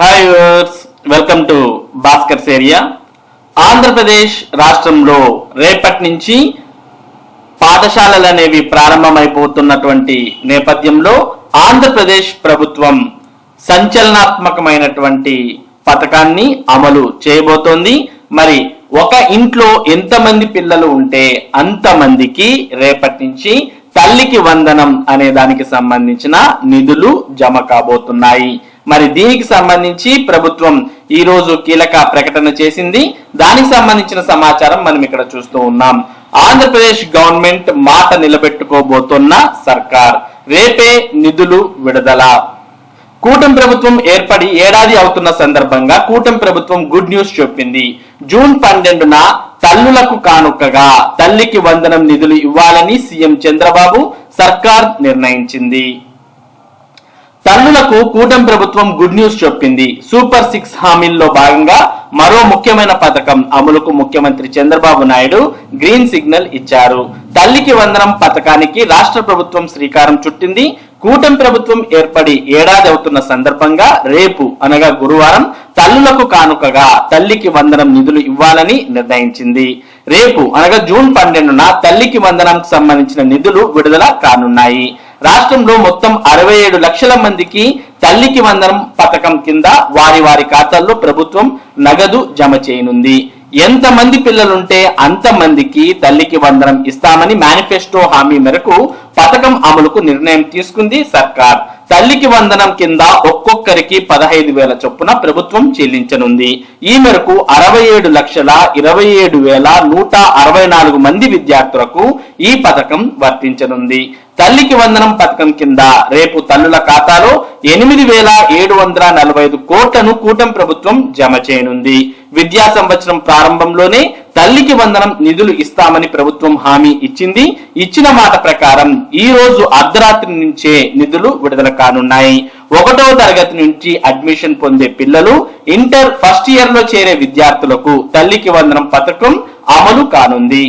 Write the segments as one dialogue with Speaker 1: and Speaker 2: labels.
Speaker 1: Hi viewers welcome to Bhaskar's area Andhra Pradesh రాష్ట్రంలో రేపటి నుంచి పాఠశాలలు అనేవి ప్రారంభమైపోతున్నటువంటి నేపథ్యంలో ఆంధ్రప్రదేశ్ ప్రభుత్వం సంచలనాత్మకమైనటువంటి పథకాన్ని అమలు చేయబోతోంది. మరి ఒక ఇంట్లో ఎంతమంది పిల్లలు ఉంటే అంతమందికి రేపటి నుంచి తల్లికి వందనం అనే దానికి సంబంధించిన నిధులు జమ కాబోతున్నాయి. మరి దీనికి సంబంధించి ప్రభుత్వం ఈ రోజు కీలక ప్రకటన చేసింది. దానికి సంబంధించిన సమాచారం మనం ఇక్కడ చూస్తూ ఉన్నాం. ఆంధ్రప్రదేశ్ గవర్నమెంట్ మాట నిలబెట్టుకోబోతున్న సర్కార్. రేపే నిధులు విడుదల. కూటమి ప్రభుత్వం ఏర్పడి ఏడాది అవుతున్న సందర్భంగా కూటమి ప్రభుత్వం గుడ్ న్యూస్ చెప్పింది. జూన్ పన్నెండున తల్లులకు కానుకగా తల్లికి వందనం నిధులు ఇవ్వాలని సీఎం చంద్రబాబు సర్కార్ నిర్ణయించింది. తల్లులకు కూటమి ప్రభుత్వం గుడ్ న్యూస్ చెప్పింది. సూపర్ సిక్స్ హామీల్లో భాగంగా మరో ముఖ్యమైన పథకం అమలుకు ముఖ్యమంత్రి చంద్రబాబు నాయుడు గ్రీన్ సిగ్నల్ ఇచ్చారు. తల్లికి వందనం పథకానికి రాష్ట్ర ప్రభుత్వం శ్రీకారం చుట్టింది. కూటమి ప్రభుత్వం ఏర్పడి ఏడాది అవుతున్న సందర్భంగా రేపు అనగా గురువారం తల్లులకు కానుకగా తల్లికి వందనం నిధులు ఇవ్వాలని నిర్ణయించింది. రేపు అనగా జూన్ పన్నెండున తల్లికి వందనంకు సంబంధించిన నిధులు విడుదల కానున్నాయి. రాష్ట్రంలో మొత్తం అరవై ఏడు లక్షల మందికి తల్లికి వందనం పథకం కింద వారి వారి ఖాతాల్లో ప్రభుత్వం నగదు జమ చేయనుంది. ఎంతమంది పిల్లలుంటే అంతమందికి తల్లికి వందనం ఇస్తామని మేనిఫెస్టో హామీ మేరకు పథకం అమలుకు నిర్ణయం తీసుకుంది సర్కార్. తల్లికి వందనం కింద ఒక్కొక్కరికి పదహైదు వేల చొప్పున ప్రభుత్వం చెల్లించనుంది. ఈ మేరకు అరవై ఏడు లక్షల ఇరవై ఏడు వేల నూట అరవై నాలుగు మంది విద్యార్థులకు ఈ పథకం వర్తించనుంది. తల్లికి వందనం పథకం కింద రేపు తల్లుల ఖాతాలో ఎనిమిది వేల ఏడు వందల నలభై ఐదు కోట్లను కూటమి ప్రభుత్వం జమ చేయనుంది. విద్యా సంవత్సరం ప్రారంభంలోనే తల్లికి వందనం నిధులు ఇస్తామని ప్రభుత్వం హామీ ఇచ్చింది. ఇచ్చిన మాట ప్రకారం ఈ రోజు అర్ధరాత్రి నుంచే నిధులు విడుదల కానున్నాయి. ఒకటో తరగతి నుంచి అడ్మిషన్ పొందే పిల్లలు ఇంటర్ ఫస్ట్ ఇయర్లో చేరే విద్యార్థులకు తల్లికి వందనం పథకం అమలు కానుంది.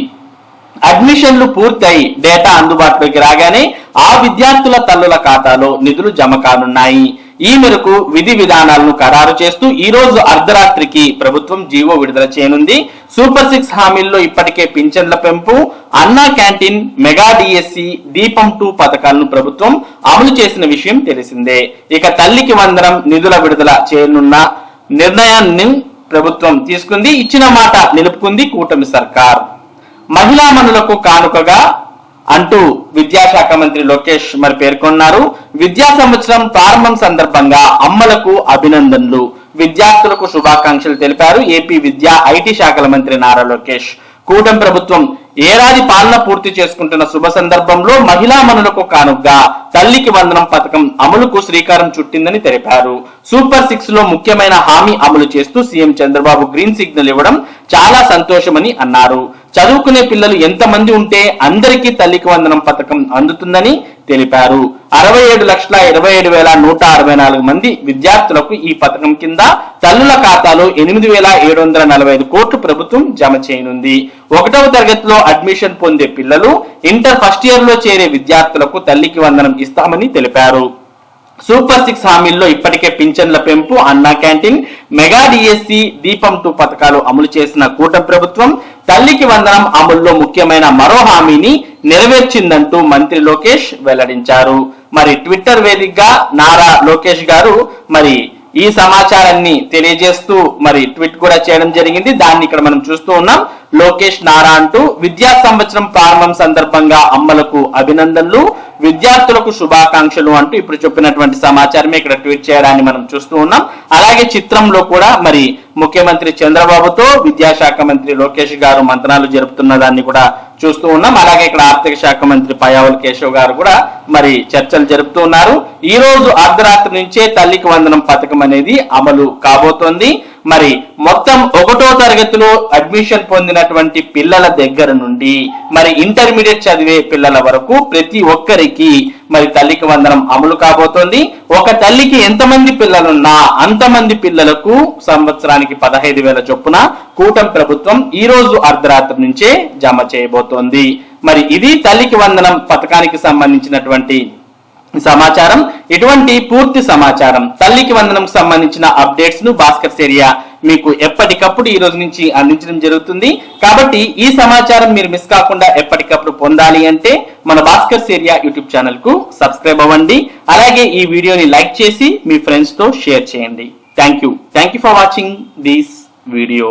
Speaker 1: అడ్మిషన్లు పూర్తయి డేటా అందుబాటులోకి రాగానే ఆ విద్యార్థుల తల్లుల ఖాతాలో నిధులు జమ కానున్నాయి. ఈ మేరకు విధి విధానాలను ఖరారు చేస్తూ ఈ రోజు అర్ధరాత్రికి ప్రభుత్వం జీవో విడుదల చేయనుంది. సూపర్ సిక్స్ హామీల్లో ఇప్పటికే పింఛన్ల పెంపు Anna canteen mega DSC Deepam two పథకాలను ప్రభుత్వం అమలు చేసిన విషయం తెలిసిందే. ఇక తల్లికి వందనం నిధుల విడుదల చేయనున్న నిర్ణయాన్ని ప్రభుత్వం తీసుకుంది. ఇచ్చిన మాట నిలుపుకుంది కూటమి సర్కార్. మహిళా మనులకు కానుకగా అంటూ విద్యాశాఖ మంత్రి లోకేష్ మరి పేర్కొన్నారు. విద్యా సంవత్సరం ప్రారంభం సందర్భంగా అమ్మలకు అభినందనలు. విద్యార్థులకు శుభాకాంక్షలు తెలిపారు ఏపీ విద్యా ఐటీ శాఖల మంత్రి నారా లోకేష్. కూటమి ప్రభుత్వం ఏడాది పాలన పూర్తి చేసుకుంటున్న శుభ సందర్భంలో మహిళా మనులకు కానుగ్గా తల్లికి వందనం పథకం అమలుకు శ్రీకారం చుట్టిందని తెలిపారు. సూపర్ సిక్స్లో ముఖ్యమైన హామీ అమలు చేస్తూ సీఎం చంద్రబాబు గ్రీన్ సిగ్నల్ ఇవ్వడం చాలా సంతోషమని అన్నారు. చదువుకునే పిల్లలు ఎంతమంది ఉంటే అందరికీ తల్లికి వందనం పథకం అందుతుందని తెలిపారు. అరవై ఏడు లక్షల ఇరవై ఏడు వేల నూట అరవై నాలుగు మంది విద్యార్థులకు ఈ పథకం కింద తల్లుల ఖాతాలో ఎనిమిది వేల ఏడు వందల నలభై ఐదు కోట్లు ప్రభుత్వం జమ చేయనుంది. ఒకటవ తరగతిలో అడ్మిషన్ పొందే పిల్లలు ఇంటర్ ఫస్ట్ ఇయర్లో చేరే విద్యార్థులకు తల్లికి వందనం ఇస్తామని తెలిపారు. సూపర్ సిక్స్ హామీల్లో ఇప్పటికే పింఛన్ల పెంపు Anna canteen mega DSC Deepam two పథకాలు అమలు చేసిన కూటమి ప్రభుత్వం తల్లికి వందనం అమల్లో ముఖ్యమైన మరో హామీని నెరవేర్చిందంటూ మంత్రి లోకేష్ వెల్లడించారు. మరి ట్విట్టర్ వేదికగా నారా లోకేష్ గారు మరి ఈ సమాచారాన్ని తెలియజేస్తూ మరి ట్వీట్ కూడా చేయడం జరిగింది. దాన్ని ఇక్కడ మనం చూస్తూ ఉన్నాం. లోకేష్ నారా అంటూ విద్యా సంవత్సరం ప్రారంభం సందర్భంగా అమ్మలకు అభినందనలు. విద్యార్థులకు శుభాకాంక్షలు అంటూ ఇప్పుడు చెప్పినటువంటి సమాచారమే ఇక్కడ ట్వీట్ చేయడాన్ని మనం చూస్తూ ఉన్నాం. అలాగే చిత్రంలో కూడా మరి ముఖ్యమంత్రి చంద్రబాబుతో విద్యాశాఖ మంత్రి లోకేష్ గారు మంత్రాలు జరుపుతున్న దాన్ని కూడా చూస్తూ ఉన్నాం. అలాగే ఇక్కడ ఆర్థిక శాఖ మంత్రి పయావుల కేశవ్ గారు కూడా మరి చర్చలు జరుపుతూ ఉన్నారు. ఈ రోజు అర్ధరాత్రి నుంచే తల్లికి వందనం పథకం అనేది అమలు కాబోతోంది. మరి మొత్తం ఒకటో తరగతిలో అడ్మిషన్ పొందినటువంటి పిల్లల దగ్గర నుండి మరి ఇంటర్మీడియట్ చదివే పిల్లల వరకు ప్రతి ఒక్కరికి మరి తల్లికి వందనం అమలు కాబోతోంది. ఒక తల్లికి ఎంతమంది పిల్లలున్నా అంతమంది పిల్లలకు సంవత్సరానికి పదహైదు వేల చొప్పున కూటమి ప్రభుత్వం ఈ రోజు అర్ధరాత్రి నుంచే జమ చేయబోతోంది. మరి ఇది తల్లికి వందనం పథకానికి సంబంధించినటువంటి సమాచారం. ఇటువంటి పూర్తి సమాచారం తల్లికి వందనం సంబంధించిన అప్డేట్స్ను భాస్కర్ సేరియా మీకు ఎప్పటికప్పుడు ఈ రోజు నుంచి అందించడం జరుగుతుంది. కాబట్టి ఈ సమాచారం మీరు మిస్ కాకుండా ఎప్పటికప్పుడు పొందాలి అంటే మన భాస్కర్ సేరియా యూట్యూబ్ ఛానల్కు సబ్స్క్రైబ్ అవ్వండి. అలాగే ఈ వీడియోని లైక్ చేసి మీ ఫ్రెండ్స్తో షేర్ చేయండి. Thank you thank you for watching this video